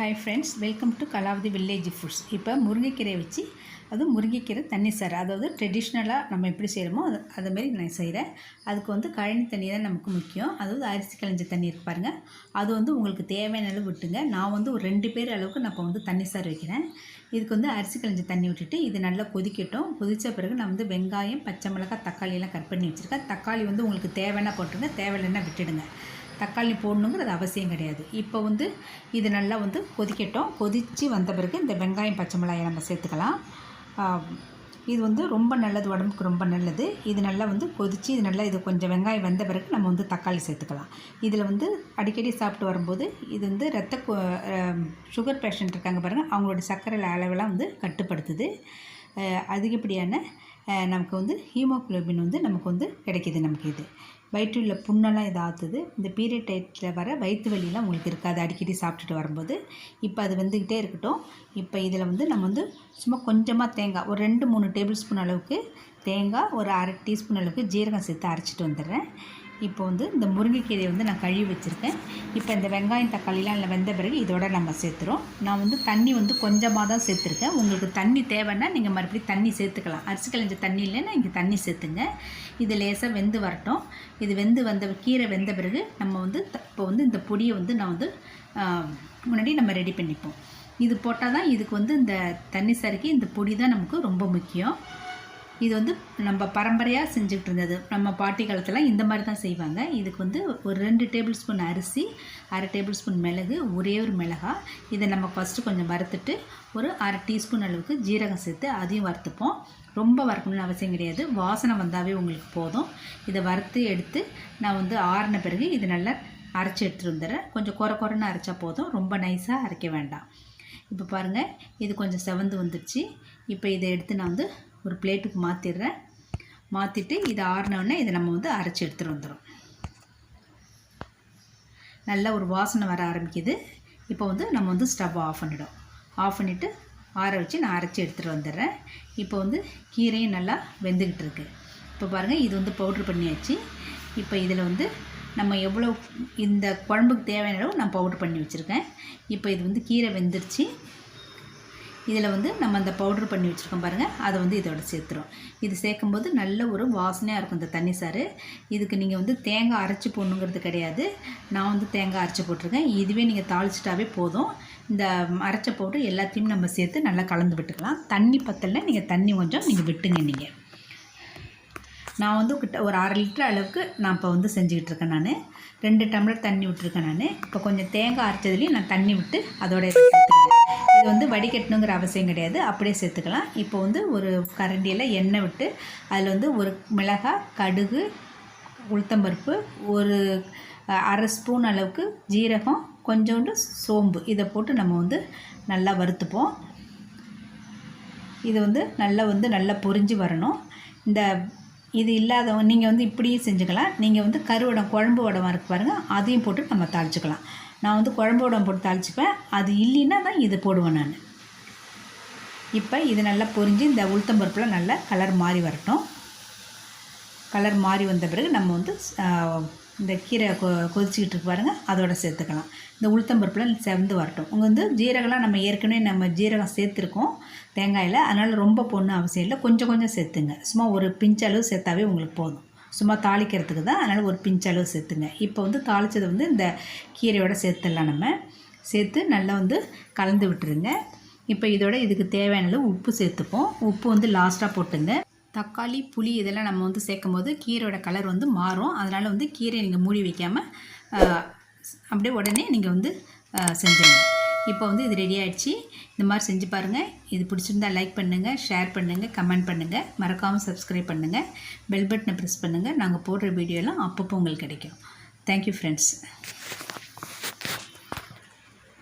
Hi friends welcome to Kalavathi village foods இப்போ முருங்கைக்கீரை வச்சு அதுவும் முருங்கைக்கீரை தண்ணி சார் அதாவது ட்ரெடிஷ்னலாக நம்ம எப்படி செய்கிறோமோ அது அதுமாரி நான் செய்கிறேன் அதுக்கு வந்து கழனி தண்ணி தான் நமக்கு முக்கியம். அதாவது அரிசி களைஞ்ச தண்ணி இருக்கு பாருங்கள் அது வந்து உங்களுக்கு தேவையான அளவு விட்டுங்க. நான் வந்து ஒரு ரெண்டு பேர் அளவுக்கு நான் இப்போ வந்து தண்ணி சார் வைக்கிறேன். இதுக்கு வந்து அரிசி களைஞ்ச தண்ணி விட்டுட்டு இது நல்லா கொதிக்கட்டும். கொதித்த பிறகு நான் வந்து வெங்காயம் பச்சை மிளகாய் தக்காளி எல்லாம் கட் பண்ணி வச்சுருக்கேன். தக்காளி வந்து உங்களுக்கு தேவைன்னா போட்டுருங்க. தேவையில்லைன்னா விட்டுடுங்க. தக்காளி போடணுங்கிறது அவசியம் கிடையாது. இப்போ வந்து இது நல்லா வந்து கொதிக்கட்டும். கொதித்து வந்த பிறகு இந்த வெங்காயம் பச்சை மிளகாயை நம்ம சேர்த்துக்கலாம். இது வந்து ரொம்ப நல்லது உடம்புக்கு ரொம்ப நல்லது. இது நல்லா வந்து கொதித்து இது நல்லா இது கொஞ்சம் வெங்காயம் வெந்த பிறகு நம்ம வந்து தக்காளி சேர்த்துக்கலாம். இதில் வந்து அடிக்கடி சாப்பிட்டு வரும்போது இது வந்து ரத்த சுகர் பேஷண்ட் இருக்காங்க பாருங்கள் அவங்களோட சர்க்கரை அளவெல்லாம் வந்து கட்டுப்படுத்துது. அதிகப்படியான நமக்கு வந்து ஹீமோகுளோபின் வந்து நமக்கு வந்து கிடைக்கிது நமக்கு இது. வயிற்றுல புண்ணெல்லாம் இது ஆற்றுது இந்த பீரியட் டைத்தில் வர வயிற்று வலியெல்லாம் உங்களுக்கு இருக்காது. அடிக்கடி சாப்பிட்டுட்டு வரும்போது. இப்போ அது வந்துக்கிட்டே இருக்கட்டும். இப்போ இதில் வந்து நம்ம வந்து சும்மா கொஞ்சமாக தேங்காய் ஒரு ரெண்டு மூணு டேபிள் ஸ்பூன் அளவுக்கு தேங்காய் ஒரு அரை டீஸ்பூன் அளவுக்கு ஜீரகம் சேர்த்து அரைச்சிட்டு வந்துடுறேன். இப்போ வந்து இந்த முருங்கைக்கீரையை வந்து நான் கழுவி வச்சுருக்கேன். இப்போ இந்த வெங்காயம் தக்காளிலாம் இல்லை வெந்த பிறகு இதோட நம்ம சேர்த்துறோம். நான் வந்து தண்ணி வந்து கொஞ்சமாக தான் சேர்த்துருக்கேன். உங்களுக்கு தண்ணி தேவைன்னா நீங்கள் மறுபடியும் தண்ணி சேர்த்துக்கலாம். அரிசி களைஞ்ச தண்ணி இல்லைன்னா இங்கே தண்ணி சேர்த்துங்க. இது லேசாக வெந்து வரட்டும். இது வெந்து வந்த கீரை வெந்த பிறகு நம்ம வந்து த- இப்போ வந்து இந்த பொடியை வந்து நான் வந்து முன்னாடி நம்ம ரெடி பண்ணிப்போம். இது போட்டால் தான் இதுக்கு வந்து இந்த தண்ணி சறுக்கி இந்த பொடி தான் நமக்கு ரொம்ப முக்கியம். இது வந்து நம்ம பரம்பரையாக செஞ்சுக்கிட்டு இருந்தது. நம்ம பாட்டி காலத்தில் இந்த மாதிரி தான் செய்வாங்க. இதுக்கு வந்து ஒரு ரெண்டு டேபிள் ஸ்பூன் அரிசி அரை டேபிள் ஸ்பூன் மிளகு ஒரே ஒரு மிளகா. இதை நம்ம ஃபஸ்ட்டு கொஞ்சம் வறுத்துட்டு ஒரு அரை டீஸ்பூன் அளவுக்கு ஜீரகம் சேர்த்து அதையும் வறுத்துப்போம். ரொம்ப வறுக்கணும்னு அவசியம் கிடையாது. வாசனை வந்தாவே உங்களுக்கு போதும். இதை வறுத்து எடுத்து நான் வந்து ஆறின பிறகு இது நல்லா அரைச்சி எடுத்துகிட்டு வந்துடுறேன். கொஞ்சம் குறை குறைன்னு அரைச்சா போதும். ரொம்ப நைஸாக அரைக்க வேண்டாம். இப்போ பாருங்கள் இது கொஞ்சம் செவந்து வந்துடுச்சு. இப்போ இதை எடுத்து நான் வந்து ஒரு பிளேட்டுக்கு மாற்றிடுறேன் மாற்றிட்டு இதை ஆறினோடனே இதை நம்ம வந்து அரைச்சி எடுத்துகிட்டு வந்துடும் நல்லா ஒரு வாசனை வர ஆரம்பிக்குது. இப்போ வந்து நம்ம வந்து ஸ்டவ் ஆஃப் பண்ணிடும் ஆஃப் பண்ணிவிட்டு ஆற வச்சு நான் அரைச்சி எடுத்துகிட்டு வந்துடுறேன். இப்போ வந்து கீரையும் நல்லா வெந்துக்கிட்டு இருக்கு. இப்போ பாருங்கள் இது வந்து பவுட்ரு பண்ணியாச்சு. இப்போ இதில் வந்து நம்ம எவ்வளோ இந்த குழம்புக்கு தேவையான அளவு நான் பவுட்ரு பண்ணி வச்சுருக்கேன். இப்போ இது வந்து கீரை வெந்துருச்சு. இதில் வந்து நம்ம அந்த பவுட்ரு பண்ணி வச்சுருக்கோம் பாருங்கள் அதை வந்து இதோட சேர்த்துறோம். இது சேர்க்கும்போது நல்ல ஒரு வாசனையாக இருக்கும் இந்த தண்ணி சாறு. இதுக்கு நீங்கள் வந்து தேங்காய் அரைச்சி போடணுங்கிறது கிடையாது. நான் வந்து தேங்காய் அரைச்சி போட்டிருக்கேன். இதுவே நீங்கள் தாளிச்சிட்டாவே போதும். இந்த அரைச்ச பவுட்ரு எல்லாத்தையும் நம்ம சேர்த்து நல்லா கலந்து விட்டுக்கலாம். தண்ணி பத்தலைன்னா நீங்கள் தண்ணி கொஞ்சம் நீங்கள் விட்டுங்க நீங்கள் நான் வந்து கிட்ட ஒரு அரை லிட்டர் அளவுக்கு நான் இப்போ வந்து செஞ்சுக்கிட்டு இருக்கேன் நான். ரெண்டு டம்ளர் தண்ணி விட்டுருக்கேன் நான். இப்போ கொஞ்சம் தேங்காய் அரைச்சதுலேயும் நான் தண்ணி விட்டு அதோட இது வந்து வடிகட்டணுங்கிற அவசியம் கிடையாது. அப்படியே சேர்த்துக்கலாம். இப்போ வந்து ஒரு கரண்டியில் எண்ணெய் விட்டு அதில் வந்து ஒரு மிளகாய் கடுகு உளுத்தம்பருப்பு ஒரு அரை ஸ்பூன் அளவுக்கு ஜீரகம் கொஞ்சோண்டு சோம்பு. இதை போட்டு நம்ம வந்து நல்லா வறுத்துப்போம். இது வந்து நல்லா வந்து நல்லா பொரிஞ்சு வரணும். இந்த இது இல்லாதவங்க நீங்கள் வந்து இப்படியும் செஞ்சுக்கலாம். நீங்கள் வந்து கருவடம் குழம்பு வடமாக இருக்கு பாருங்கள் அதையும் போட்டு நம்ம தாளிச்சுக்கலாம். நான் வந்து குழம்பு உடம்பு போட்டு தாளிச்சுப்பேன் அது இல்லைன்னா தான் இது போடுவேன் நான். இப்போ இது நல்லா பொரிஞ்சு இந்த உளுத்தம்பருப்புலாம் நல்லா கலர் மாறி வரட்டும். கலர் மாறி வந்த பிறகு நம்ம வந்து இந்த கீரை கொ கொதிச்சிக்கிட்டு இருக்கு பாருங்கள் அதோட சேர்த்துக்கலாம். இந்த உளுத்தம்பருப்புலாம் செவந்து வரட்டும். உங்கள் வந்து ஜீரகம்லாம் நம்ம ஏற்கனவே நம்ம ஜீரகம் சேர்த்துருக்கோம் தேங்காயில். அதனால் ரொம்ப பொண்ணு அவசியம் இல்லை. கொஞ்சம் கொஞ்சம் சேர்த்துங்க. சும்மா ஒரு பிஞ்ச் அளவு சேர்த்தாவே உங்களுக்கு போதும். சும்மா தாளிக்கிறதுக்கு தான் அதனால் ஒரு பிஞ்சளவு சேர்த்துங்க. இப்போ வந்து தாளித்ததை வந்து இந்த கீரையோட சேர்த்துடலாம் நம்ம. சேர்த்து நல்லா வந்து கலந்து விட்டுருங்க. இப்போ இதோட இதுக்கு தேவையான அளவு உப்பு சேர்த்துப்போம். உப்பு வந்து லாஸ்ட்டாக போட்டுங்க. தக்காளி புளி இதெல்லாம் நம்ம வந்து சேர்க்கும் போது கீரையோட கலர் வந்து மாறும். அதனால் வந்து கீரையை நீங்கள் மூடி வைக்காமல் அப்படியே உடனே நீங்கள் வந்து ஆஹ், இப்போ வந்து இது ரெடி ஆகிடுச்சு இந்த மாதிரி செஞ்சு பாருங்கள் இது பிடிச்சிருந்தா லைக் பண்ணுங்கள் ஷேர் பண்ணுங்கள் கமெண்ட் பண்ணுங்கள் மறக்காமல் சப்ஸ்கிரைப் பண்ணுங்கள் பெல் பட்டனை ப்ரெஸ் பண்ணுங்கள் நாங்கள் போடுற வீடியோலாம் அப்பப்போ உங்களுக்கு கிடைக்கும். Thank you friends